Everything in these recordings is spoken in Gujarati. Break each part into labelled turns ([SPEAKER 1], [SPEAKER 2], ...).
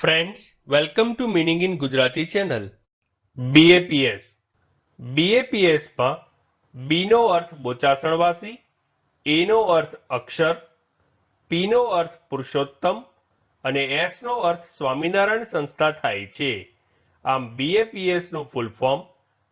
[SPEAKER 1] Friends welcome to meaning in Gujarati channel
[SPEAKER 2] BAPS બીએપીએસમાં બીનો અર્થ બોચાસણવાસી એનો અર્થ અક્ષર પીનો અર્થ પુરુષોત્તમ અને એસનો અર્થ સ્વામિનારાયણ સંસ્થા થાય છે. આમ બીએપીએસનું ફૂલ ફોર્મ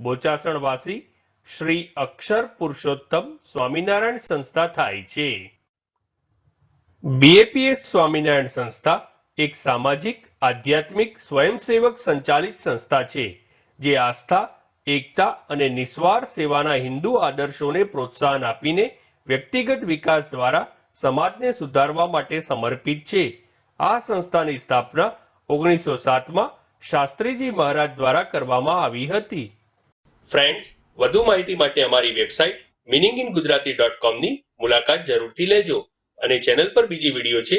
[SPEAKER 2] બોચાસણવાસી, શ્રી અક્ષર પુરુષોત્તમ સ્વામિનારાયણ સંસ્થા થાય છે. બીએપીએસ સ્વામિનારાયણ સંસ્થા એક સામાજિક, આધ્યાત્મિક, સ્વયંસેવક સંચાલિત સંસ્થા છે, જે આસ્થા, એકતા અને નિસ્વાર સેવાના હિન્દુ આદર્શોને પ્રોત્સાહન આપીને વ્યક્તિગત વિકાસ દ્વારા સમાજને સુધારવા માટે સમર્પિત છે. આ સંસ્થાની સ્થાપના ઓગણીસો સાતમાં શાસ્ત્રીજી મહારાજ દ્વારા કરવામાં આવી હતી. ફ્રેન્ડ્સ, વધુ માહિતી માટે અમારી website meaning in Gujarati dot કોમની મુલાકાત જરૂરથી લેજો અને ચેનલ પર બીજી વીડિયો છે